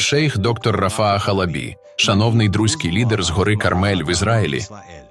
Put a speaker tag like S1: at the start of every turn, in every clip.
S1: Шейх доктор Рафаа Халабі, шановний друзький лідер з гори Кармель в Ізраїлі,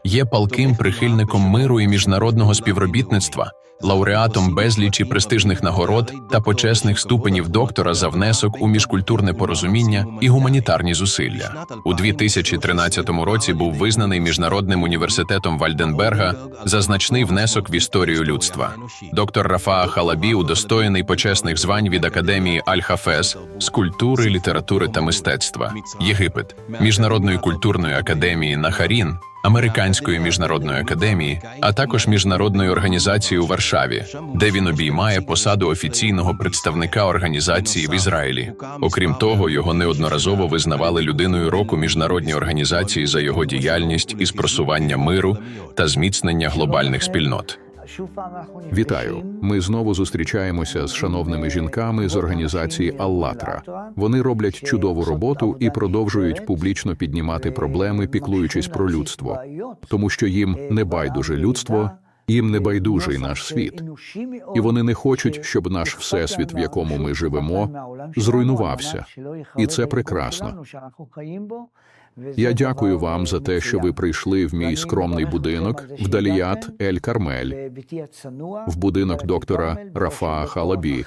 S1: є палким прихильником миру і міжнародного співробітництва, лауреатом безлічі престижних нагород та почесних ступенів доктора за внесок у міжкультурне порозуміння і гуманітарні зусилля. У 2013 році був визнаний міжнародним університетом Вальденберга за значний внесок в історію людства. Доктор Рафаа Халабі удостоєний почесних звань від академії Аль-Хафез з культури, літератури та мистецтва, Єгипет, міжнародної культурної академії Нахарін. Американської міжнародної академії, а також міжнародної організації у Варшаві, де він обіймає посаду офіційного представника організації в Ізраїлі. Окрім того, його неодноразово визнавали людиною року міжнародні організації за його діяльність із просування миру та зміцнення глобальних спільнот.
S2: Вітаю. Ми знову зустрічаємося з шановними жінками з організації Аллатра. Вони роблять чудову роботу і продовжують публічно піднімати проблеми, піклуючись про людство, тому що їм не байдуже людство, їм не байдужий наш світ. І вони не хочуть, щоб наш всесвіт, в якому ми живемо, зруйнувався. І це прекрасно. Я дякую вам за те, що ви прийшли в мій скромний будинок в Даліят Ель Кармель, в будинок доктора Рафа Халабі.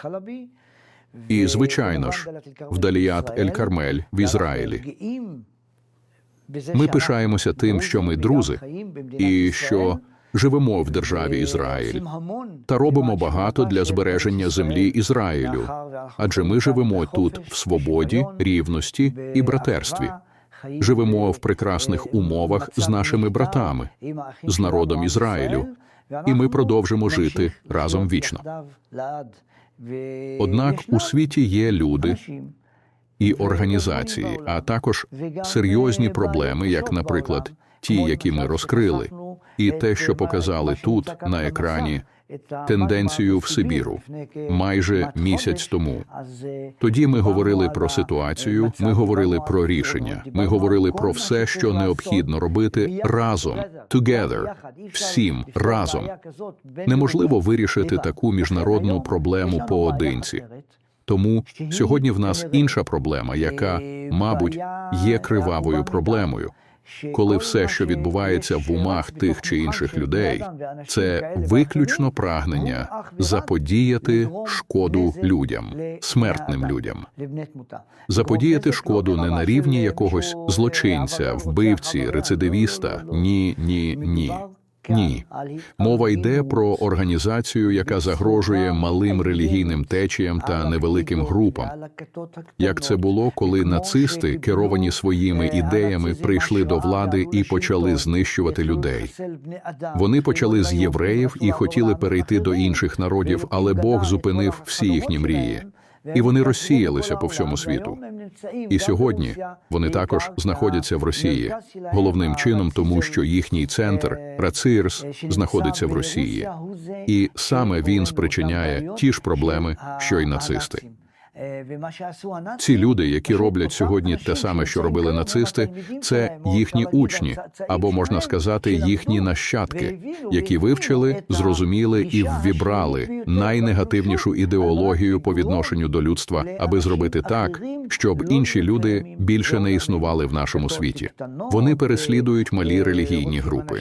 S2: І, звичайно ж, в Даліят Ель Кармель в Ізраїлі. Ми пишаємося тим, що ми друзи, і що живемо в державі Ізраїль та робимо багато для збереження землі Ізраїлю, адже ми живемо тут в свободі, рівності і братерстві. Живемо в прекрасних умовах з нашими братами, з народом Ізраїлю, і ми продовжимо жити разом вічно. Однак у світі є люди і організації, а також серйозні проблеми, як, наприклад, ті, які ми розкрили, і те, що показали тут на екрані, тенденцію в Сибіру майже місяць тому. Тоді ми говорили про ситуацію, ми говорили про рішення, ми говорили про все, що необхідно робити разом, together, всім разом. Неможливо вирішити таку міжнародну проблему поодинці. Тому сьогодні в нас інша проблема, яка, мабуть, є кривавою проблемою. Коли все, що відбувається в умах тих чи інших людей, це виключно прагнення заподіяти шкоду людям, смертним людям, заподіяти шкоду не на рівні якогось злочинця, вбивці, рецидивіста. Ні, ні, ні. Ні, мова йде про організацію, яка загрожує малим релігійним течіям та невеликим групам. Як це було, коли нацисти, керовані своїми ідеями, прийшли до влади і почали знищувати людей. Вони почали з євреїв і хотіли перейти до інших народів, але Бог зупинив всі їхні мрії. І вони розсіялися по всьому світу. І сьогодні вони також знаходяться в Росії, головним чином, тому що їхній центр Рацирс знаходиться в Росії, і саме він спричиняє ті ж проблеми, що й нацисти. Ці люди, які роблять сьогодні те саме, що робили нацисти, це їхні учні, або можна сказати, їхні нащадки, які вивчили, зрозуміли і ввібрали найнегативнішу ідеологію по відношенню до людства, аби зробити так, щоб інші люди більше не існували в нашому світі. Вони переслідують малі релігійні групи,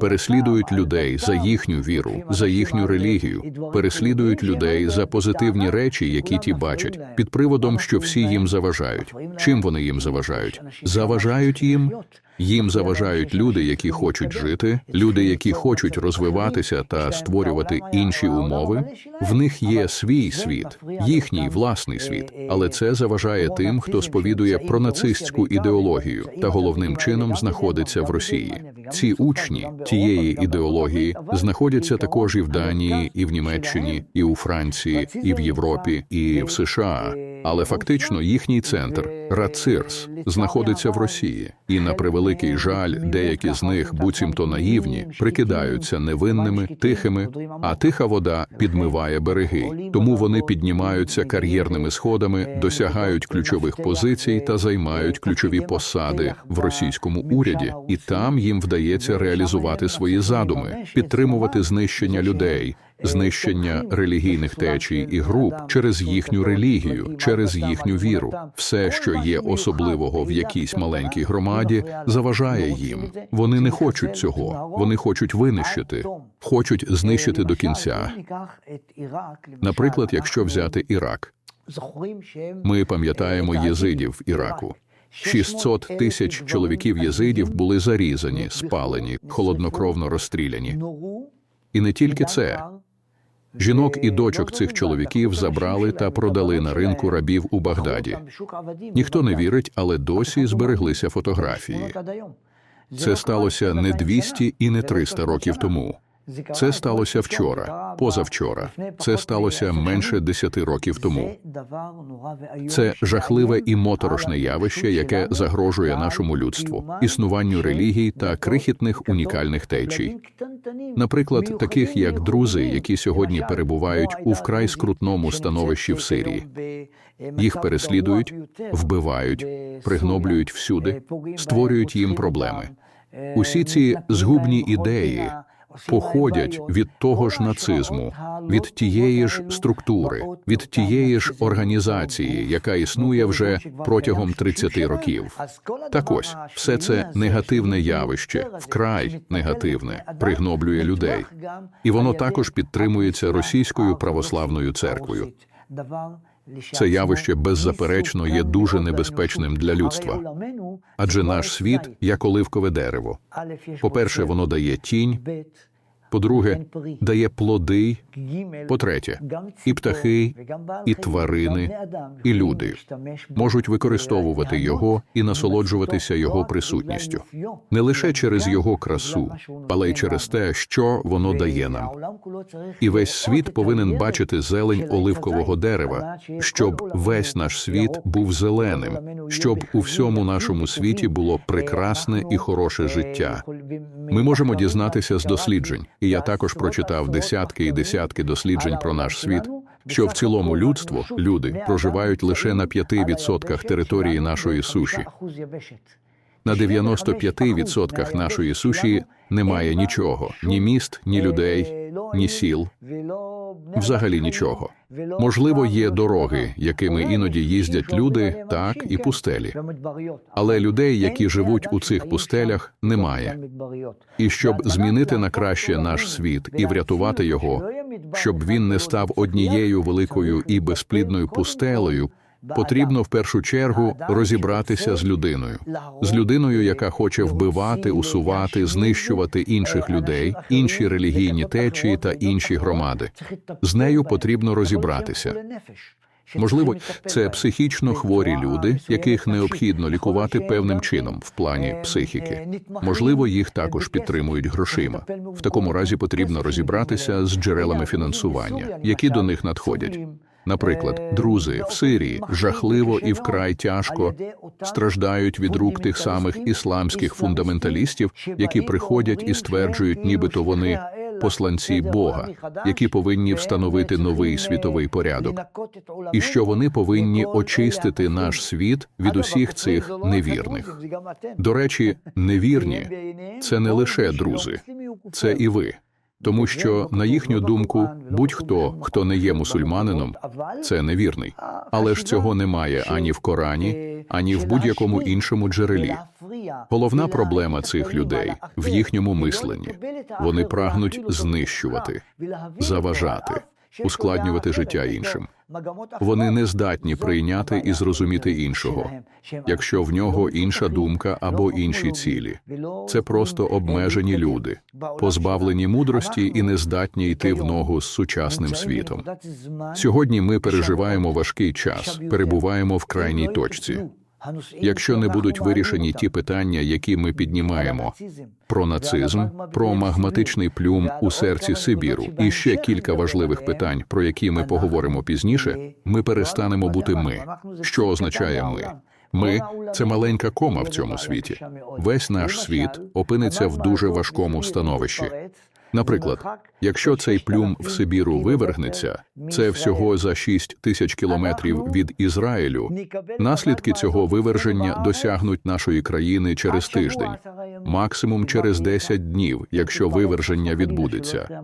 S2: переслідують людей за їхню віру, за їхню релігію, переслідують людей за позитивні речі, які ті бачать під приводом, що всі їм заважають. Чим вони їм заважають? Заважають їм. Їм заважають люди, які хочуть жити, люди, які хочуть розвиватися та створювати інші умови. В них є свій світ, їхній власний світ, але це заважає тим, хто сповідує пронацистську ідеологію та головним чином знаходиться в Росії. Ці учні тієї ідеології знаходяться також і в Данії, і в Німеччині, і у Франції, і в Європі, і в США. Але фактично їхній центр Рацирс знаходиться в Росії, і на превеликий жаль, деякі з них, буцімто наївні, прикидаються невинними, тихими, а тиха вода підмиває береги. Тому вони піднімаються кар'єрними сходами, досягають ключових позицій та займають ключові посади в російському уряді, і там їм вдається реалізувати свої задуми, підтримувати знищення людей. Знищення релігійних течій і груп через їхню релігію, через їхню віру. Все, що є особливого в якійсь маленькій громаді, заважає їм. Вони не хочуть цього. Вони хочуть винищити, хочуть знищити до кінця. Наприклад, якщо взяти Ірак, ми пам'ятаємо єзидів Іраку. 600 тисяч чоловіків єзидів були зарізані, спалені, холоднокровно розстріляні. І не тільки це. Жінок і дочок цих чоловіків забрали та продали на ринку рабів у Багдаді. Ніхто не вірить, але досі збереглися фотографії. Це сталося не 200 і не 300 років тому. Це сталося вчора, позавчора. Це сталося менше 10 років тому. Це жахливе і моторошне явище, яке загрожує нашому людству, існуванню релігій та крихітних унікальних течій. Наприклад, таких як друзи, які сьогодні перебувають у вкрай скрутному становищі в Сирії. Їх переслідують, вбивають, пригноблюють всюди, створюють їм проблеми. Усі ці згубні ідеї походять від того ж нацизму, від тієї ж структури, від тієї ж організації, яка існує вже протягом 30 років. Так ось все це негативне явище, вкрай негативне, пригноблює людей, і воно також підтримується російською православною церквою. Це явище беззаперечно є дуже небезпечним для людства, адже наш світ як оливкове дерево. По-перше, воно дає тінь, по-друге, дає плоди, по-третє, і птахи, і тварини, і люди можуть використовувати його і насолоджуватися його присутністю не лише через його красу, але й через те, що воно дає нам. І весь світ повинен бачити зелень оливкового дерева, щоб весь наш світ був зеленим, щоб у всьому нашому світі було прекрасне і хороше життя. Ми можемо дізнатися з досліджень, і я також прочитав десятки і десятки досліджень про наш світ. Що в цілому людство люди проживають лише на 5% території нашої суші. На 95% нашої суші немає нічого: ні міст, ні людей, ні сіл. Взагалі нічого. Можливо, є дороги, якими іноді їздять люди, так і пустелі. Але людей, які живуть у цих пустелях, немає. І щоб змінити на краще наш світ і врятувати його, щоб він не став однією великою і безплідною пустелею, потрібно в першу чергу розібратися з людиною, з людиною, яка хоче вбивати, усувати, знищувати інших людей, інші релігійні течії та інші громади. З нею потрібно розібратися. Можливо, це психічно хворі люди, яких необхідно лікувати певним чином в плані психіки. Можливо, їх також підтримують грошима. В такому разі потрібно розібратися з джерелами фінансування, які до них надходять. Наприклад, друзи в Сирії жахливо і вкрай тяжко страждають від рук тих самих ісламських фундаменталістів, які приходять і стверджують, нібито вони посланці Бога, які повинні встановити новий світовий порядок, і що вони повинні очистити наш світ від усіх цих невірних. До речі, невірні це не лише друзи, це і ви. Тому що, на їхню думку, будь-хто, хто не є мусульманином, це невірний. Але ж цього немає ані в Корані, ані в будь-якому іншому джерелі. Головна проблема цих людей в їхньому мисленні. Вони прагнуть знищувати, заважати, ускладнювати життя іншим. Вони не здатні прийняти і зрозуміти іншого, якщо в нього інша думка або інші цілі. Це просто обмежені люди, позбавлені мудрості і не здатні йти в ногу з сучасним світом. Сьогодні ми переживаємо важкий час, перебуваємо в крайній точці. Якщо не будуть вирішені ті питання, які ми піднімаємо про нацизм, про магматичний плюм у серці Сибіру, і ще кілька важливих питань, про які ми поговоримо пізніше, ми перестанемо бути ми. Що означає ми? Ми це маленька кома в цьому світі. Весь наш світ опиниться в дуже важкому становищі. Наприклад, якщо цей плюм в Сибіру вивергнеться, це всього за 6 тисяч кілометрів від Ізраїлю. Наслідки цього виверження досягнуть нашої країни через тиждень. максимум через 10 днів, якщо виверження відбудеться.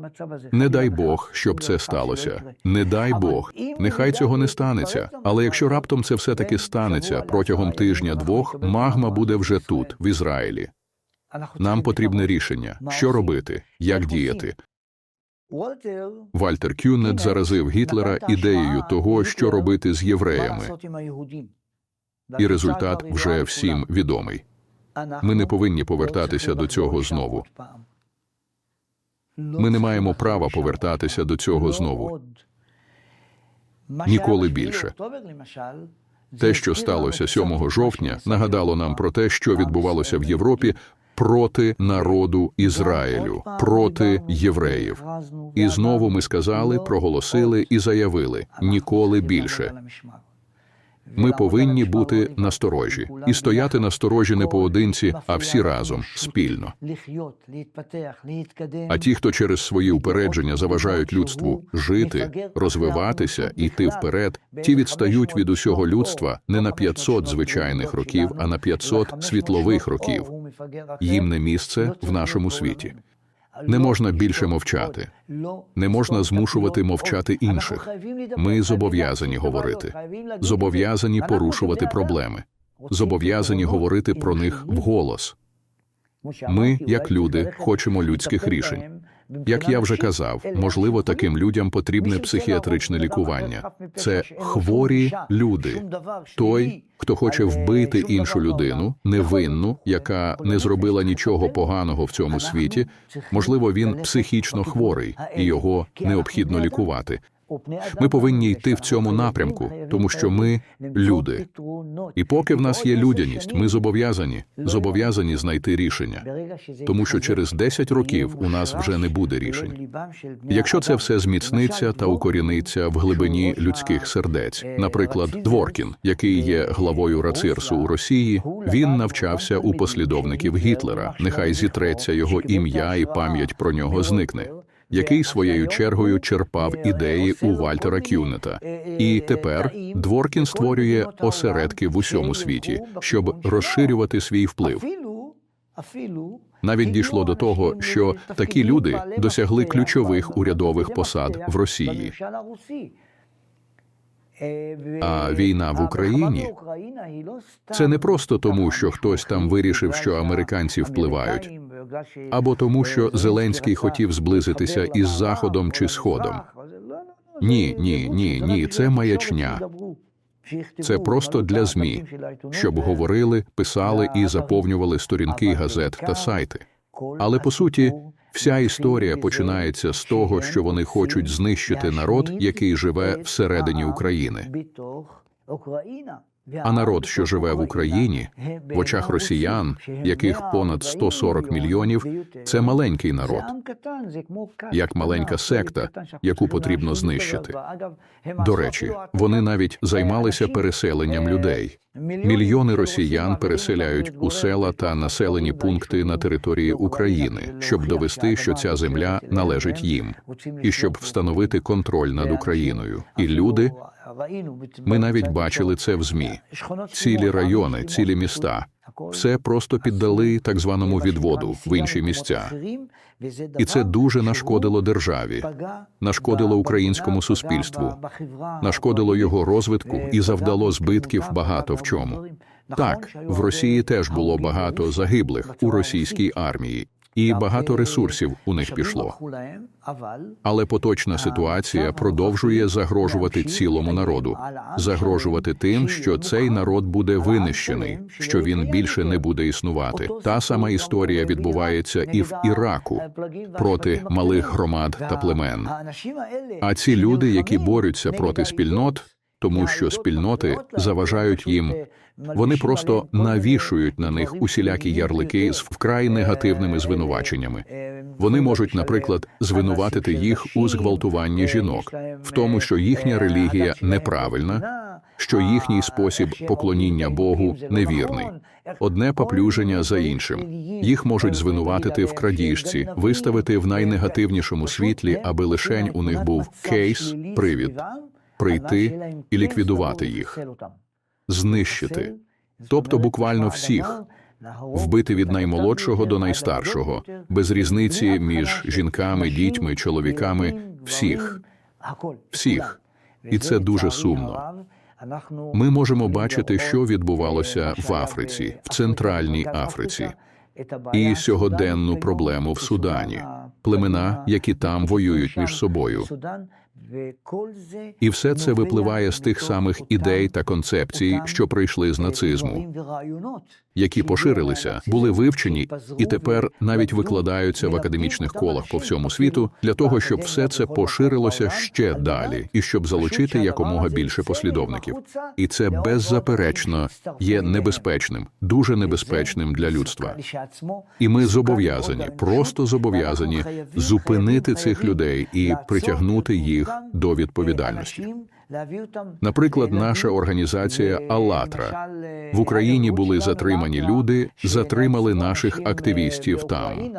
S2: Не дай Бог, щоб це сталося. Не дай Бог. Нехай цього не станеться. Але якщо раптом це все таки станеться протягом тижня-двох, магма буде вже тут, в Ізраїлі. Нам потрібне рішення, що робити, як діяти. Вальтер Кюнет заразив Гітлера ідеєю того, що робити з євреями, і результат вже всім відомий. Ми не повинні повертатися до цього знову. Ми не маємо права повертатися до цього знову. Ніколи більше. Те, що сталося 7 жовтня, нагадало нам про те, що відбувалося в Європі проти народу Ізраїлю, проти євреїв. І знову ми сказали, проголосили і заявили ніколи більше. Ми повинні бути насторожі і стояти насторожі не поодинці, а всі разом, спільно. А ті, хто через свої упередження заважають людству жити, розвиватися, йти вперед, ті відстають від усього людства не на 500 звичайних років, а на 500 світлових років. Їм не місце в нашому світі. Не можна більше мовчати. Не можна змушувати мовчати інших. Ми зобов'язані говорити, зобов'язані порушувати проблеми, зобов'язані говорити про них вголос. Ми, як люди, хочемо людських рішень. Як я вже казав, можливо, таким людям потрібне психіатричне лікування. Це хворі люди. Той, хто хоче вбити іншу людину, невинну, яка не зробила нічого поганого в цьому світі, можливо, він психічно хворий і його необхідно лікувати. Ми повинні йти в цьому напрямку, тому що ми люди. І поки в нас є людяність, ми зобов'язані зобов'язані знайти рішення, тому що через 10 років у нас вже не буде рішень. Якщо це все зміцниться та укоріниться в глибині людських сердець, наприклад, Дворкін, який є главою Рацирсу у Росії, він навчався у послідовників Гітлера. Нехай зітреться його ім'я і пам'ять про нього зникне. Який своєю чергою черпав ідеї у Вальтера Кюнета, і тепер Дворкін створює осередки в усьому світі, щоб розширювати свій вплив. Навіть дійшло до того, що такі люди досягли ключових урядових посад в Росії.
S3: А війна в Україні
S2: Це не просто тому, що хтось там вирішив, що американці впливають, або тому, що Зеленський хотів зблизитися із Заходом чи Сходом. Ні, ні, ні, ні, це маячня. Це просто для ЗМІ, щоб говорили, писали і заповнювали сторінки газет та сайти. Але по суті, вся історія починається з того, що вони хочуть знищити народ, який живе всередині України. А народ, що живе в Україні, в очах росіян, яких понад 140 мільйонів, це маленький народ, як маленька секта, яку потрібно знищити. До речі, вони навіть займалися переселенням людей. Мільйони росіян переселяють у села та населені пункти на території України, щоб довести, що ця земля належить їм, і щоб встановити контроль над Україною. І люди ми навіть бачили це в змі. Цілі райони, цілі міста все просто піддали так званому відводу в інші місця. І це дуже нашкодило державі, нашкодило українському суспільству, нашкодило його розвитку і завдало збитків багато в чому. Так, в Росії теж було багато загиблих у російській армії, і багато ресурсів у них пішло. Але поточна ситуація продовжує загрожувати цілому народу, загрожувати тим, що цей народ буде винищений, що він більше не буде існувати. Та сама історія відбувається і в Іраку проти малих громад та племен. А ці люди, які борються проти спільнот, тому що спільноти заважають їм. Вони просто навішують на них усілякі ярлики з вкрай негативними звинуваченнями. Вони можуть, наприклад, звинуватити їх у зґвалтуванні жінок, в тому, що їхня релігія неправильна, що їхній спосіб поклоніння Богу невірний. Одне поплюження за іншим. Їх можуть звинуватити в крадіжці, виставити в найнегативнішому світлі, аби лишень у них був кейс, привід, прийти і ліквідувати їх, знищити, тобто буквально всіх, вбити від наймолодшого до найстаршого, без різниці між жінками, дітьми, чоловіками, всіх. Всіх. І це дуже сумно. Ми можемо бачити, що відбувалося в Африці, в Центральній Африці, і сьогоденну проблему в Судані, племена, які там воюють між собою. І все це випливає з тих самих ідей та концепцій, що прийшли з нацизму, які поширилися, були вивчені і тепер навіть викладаються в академічних колах по всьому світу для того, щоб все це поширилося ще далі і щоб залучити якомога більше послідовників. І це беззаперечно є небезпечним, дуже небезпечним для людства. І ми зобов'язані, просто зобов'язані зупинити цих людей і притягнути їх до відповідальності. Наприклад, наша організація «АЛЛАТРА». В Україні були затримані люди, затримали наших активістів там.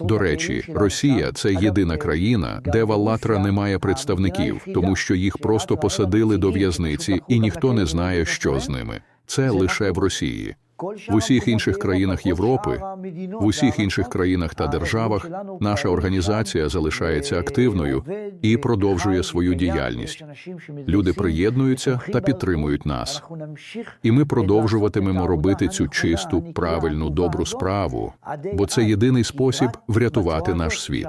S2: До речі, Росія це єдина країна, де в «АЛЛАТРА» немає представників, тому що їх просто посадили до в'язниці, і ніхто не знає, що з ними. Це лише в Росії. В усіх інших країнах Європи, в усіх інших країнах та державах наша організація залишається активною і продовжує свою діяльність. Люди приєднуються та підтримують нас. І ми продовжуватимемо робити цю чисту, правильну, добру справу, бо це єдиний спосіб врятувати наш світ.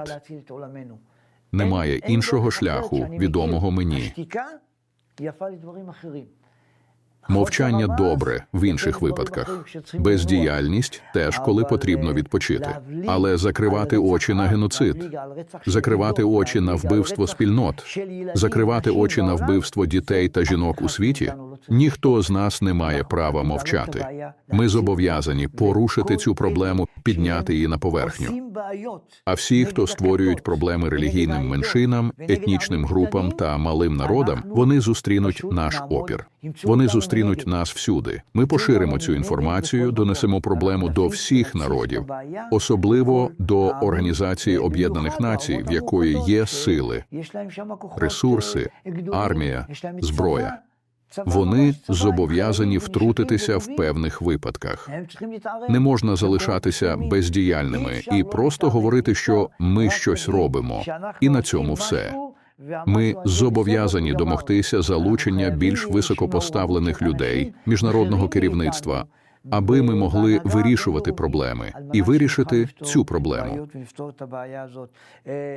S2: Немає іншого шляху, відомого мені. Мовчання добре в інших випадках. Бездіяльність теж, коли потрібно відпочити. Але закривати очі на геноцид, закривати очі на вбивство спільнот, закривати очі на вбивство дітей та жінок у світі. Ніхто з нас не має права мовчати. Ми зобов'язані порушити цю проблему, підняти її на поверхню. А всі, хто створюють проблеми релігійним меншинам, етнічним групам та малим народам, вони зустрінуть наш опір. Вони зустрінуть нас всюди. Ми поширимо цю інформацію, донесемо проблему до всіх народів, особливо до Організації Об'єднаних Націй, в якої є сили, ресурси, армія, зброя. Вони зобов'язані втрутитися в певних випадках. Не можна залишатися бездіяльними і просто говорити, що ми щось робимо, і на цьому все. Ми зобов'язані домогтися залучення більш високопоставлених людей, міжнародного керівництва, аби ми могли вирішувати проблеми і вирішити цю проблему.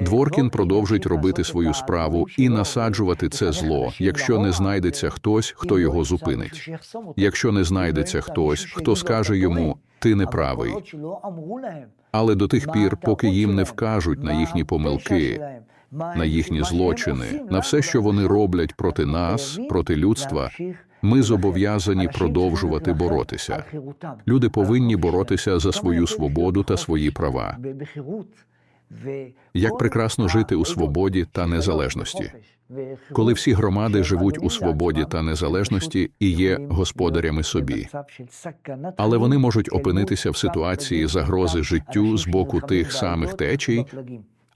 S2: Дворкін продовжить робити свою справу і насаджувати це зло, якщо не знайдеться хтось, хто його зупинить. Якщо не знайдеться хтось, хто скаже йому ти не правий. Але до тих пір, поки їм не вкажуть на їхні помилки, на їхні злочини, на все, що вони роблять проти нас, проти людства, ми зобов'язані продовжувати боротися. Люди повинні боротися за свою свободу та свої права. Як прекрасно жити у свободі та незалежності, коли всі громади живуть у свободі та незалежності і є господарями собі. Але вони можуть опинитися в ситуації загрози життю з боку тих самих течій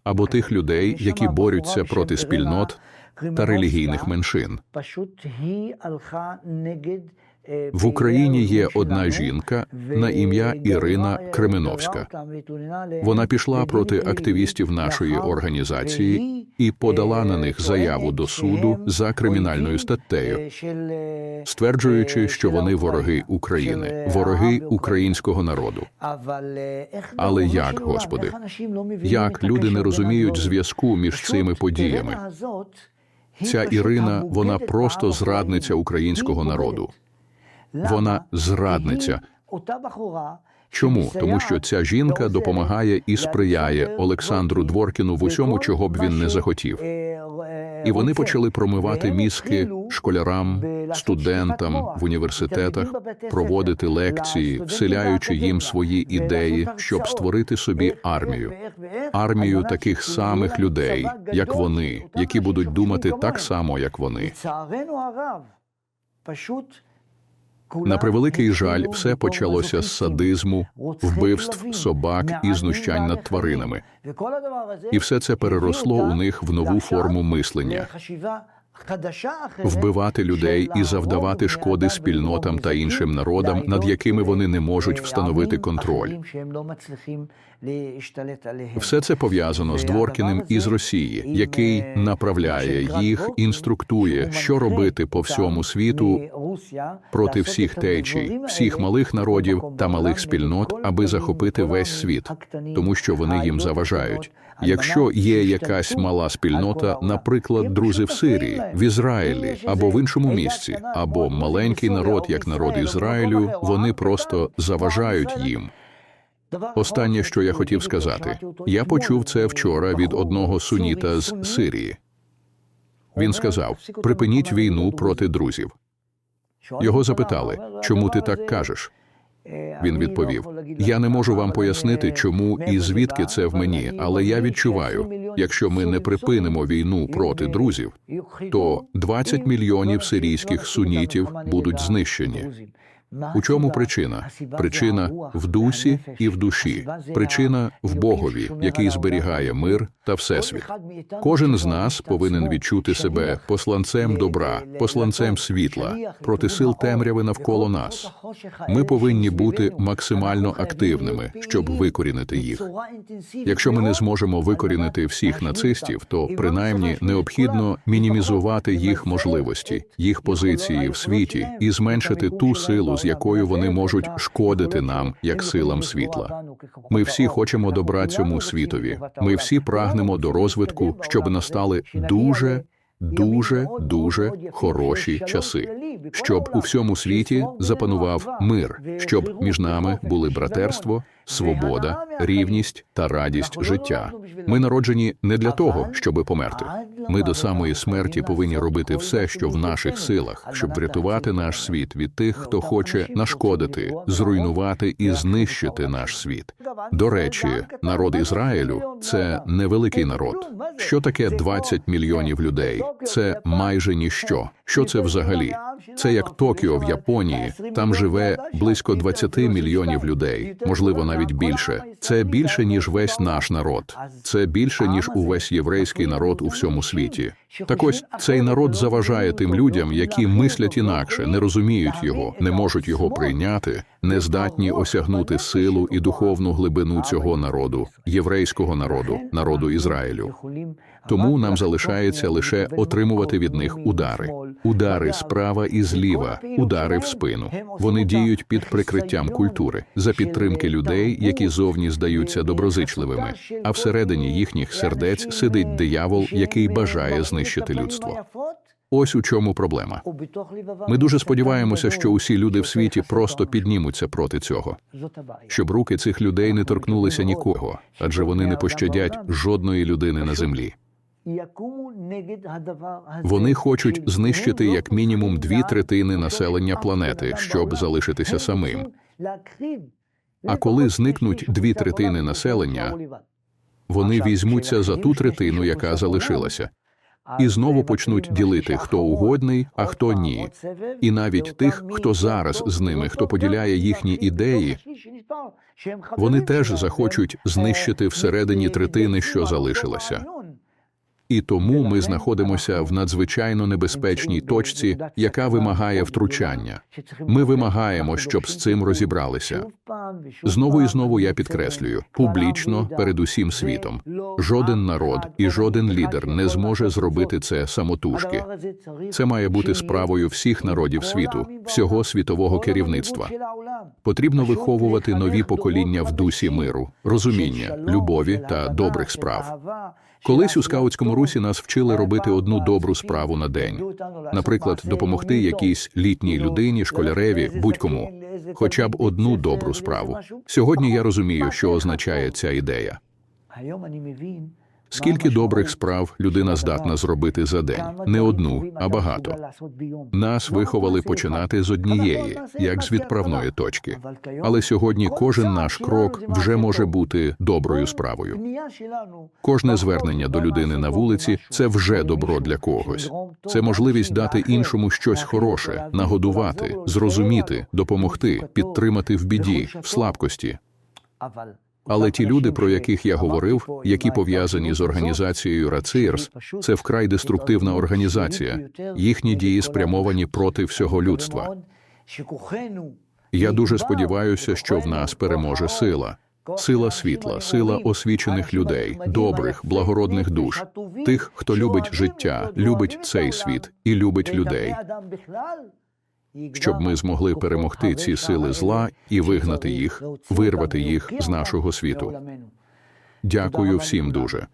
S2: або тих людей, які борються проти спільнот та релігійних меншин. В Україні є одна жінка на ім'я Ірина Кременовська. Вона пішла проти активістів нашої організації і подала на них заяву до суду за кримінальною статтею, стверджуючи, що вони вороги України, вороги українського народу.
S3: Але як, Господи,
S2: Як люди не розуміють зв'язку між цими подіями? Ця Ірина, вона просто зрадниця українського народу. Вона зрадниця. Чому? Тому що ця жінка допомагає і сприяє Олександру Дворкіну в усьому, чого б він не захотів. І вони почали промивати мізки школярам, студентам в університетах, проводити лекції, вселяючи їм свої ідеї, щоб створити собі армію, армію таких самих людей, як вони, які будуть думати так само, як вони. На превеликий жаль, все почалося з садизму, вбивств собак і знущань над тваринами. І все це переросло у них в нову форму мислення. Вбивати людей і завдавати шкоди спільнотам та іншим народам, над якими вони не можуть встановити контроль. Все це пов'язано з Дворкіним із Росії, який направляє їх, інструктує, що робити по всьому світу проти всіх течій, всіх малих народів та малих спільнот, аби захопити весь світ, тому що вони їм заважають. Якщо є якась мала спільнота, наприклад, друзі в Сирії, в Ізраїлі або в іншому місці, або маленький народ, як народ Ізраїлю, вони просто заважають їм. Останнє, що я хотів сказати, я почув це вчора від одного суніта з Сирії. Він сказав: припиніть війну проти друзів. Його запитали, чому ти так кажеш? Він відповів: Я не можу вам пояснити, чому і звідки це в мені, але я відчуваю, якщо ми не припинимо війну проти друзів, то 20 мільйонів сирійських сунітів будуть знищені. У чому причина? Причина в дусі і в душі. Причина в Богові, який зберігає мир та всесвіт. Кожен з нас повинен відчути себе посланцем добра, посланцем світла проти сил темряви навколо нас. Ми повинні бути максимально активними, щоб викорінити їх. Якщо ми не зможемо викорінити всіх нацистів, то принаймні необхідно мінімізувати їх можливості, їх позиції в світі і зменшити ту силу, з якою вони можуть шкодити нам, як силам світла. Ми всі хочемо добра цьому світові. Ми всі прагнемо до розвитку, щоб настали дуже. Дуже дуже хороші часи, щоб у всьому світі запанував мир, щоб між нами були братерство, свобода, рівність та радість життя. Ми народжені не для того, щоби померти. Ми до самої смерті повинні робити все, що в наших силах, щоб врятувати наш світ від тих, хто хоче нашкодити, зруйнувати і знищити наш світ. До речі, народ Ізраїлю це невеликий народ. Що таке 20 мільйонів людей? Це майже ніщо. Що це взагалі? Це як Токіо в Японії. Там живе близько 20 мільйонів людей, можливо, навіть більше. Це більше ніж весь наш народ. Це більше ніж увесь єврейський народ у всьому світі. Так ось цей народ заважає тим людям, які мислять інакше, не розуміють його, не можуть його прийняти, не здатні осягнути силу і духовну глибину цього народу, єврейського народу, народу Ізраїлю. Тому нам залишається лише отримувати від них удари, удари справа і зліва, удари в спину. Вони діють під прикриттям культури за підтримки людей, які зовні здаються доброзичливими, а всередині їхніх сердець сидить диявол, який бажає знищити людство. Ось у чому проблема. Ми дуже сподіваємося, що усі люди в світі просто піднімуться проти цього, щоб руки цих людей не торкнулися нікого, адже вони не пощадять жодної людини на землі. Вони хочуть знищити як мінімум дві третини населення планети, щоб залишитися самим. А коли зникнуть дві третини населення, вони візьмуться за ту третину, яка залишилася, і знову почнуть ділити, хто угодний, а хто ні. І навіть тих, хто зараз з ними, хто поділяє їхні ідеї, вони теж захочуть знищити всередині третини, що залишилася. І тому ми знаходимося в надзвичайно небезпечній точці, яка вимагає втручання. Ми вимагаємо, щоб з цим розібралися. Знову і знову я підкреслюю публічно перед усім світом. Жоден народ і жоден лідер не зможе зробити це самотужки. Це має бути справою всіх народів світу, всього світового керівництва. Потрібно виховувати нові покоління в дусі миру, розуміння, любові та добрих справ. Колись у скаутському русі нас вчили робити одну добру справу на день, наприклад, допомогти якійсь літній людині, школяреві, будь-кому, хоча б одну добру справу. Сьогодні я розумію, що означає ця ідея. Скільки добрих справ людина здатна зробити за день, не одну, а багато. Нас виховали починати з однієї, як з відправної точки. Але сьогодні кожен наш крок вже може бути доброю справою. Кожне звернення до людини на вулиці це вже добро для когось. Це можливість дати іншому щось хороше, нагодувати, зрозуміти, допомогти, підтримати в біді, в слабкості. Але ті люди, про яких я говорив, які пов'язані з організацією РАЦИРС, це вкрай деструктивна організація. Їхні дії спрямовані проти всього людства. Я дуже сподіваюся, що в нас переможе сила. Сила світла, сила освічених людей, добрих, благородних душ, тих, хто любить життя, любить цей світ і любить людей, щоб ми змогли перемогти ці сили зла і вигнати їх, вирвати їх з нашого світу. Дякую всім дуже.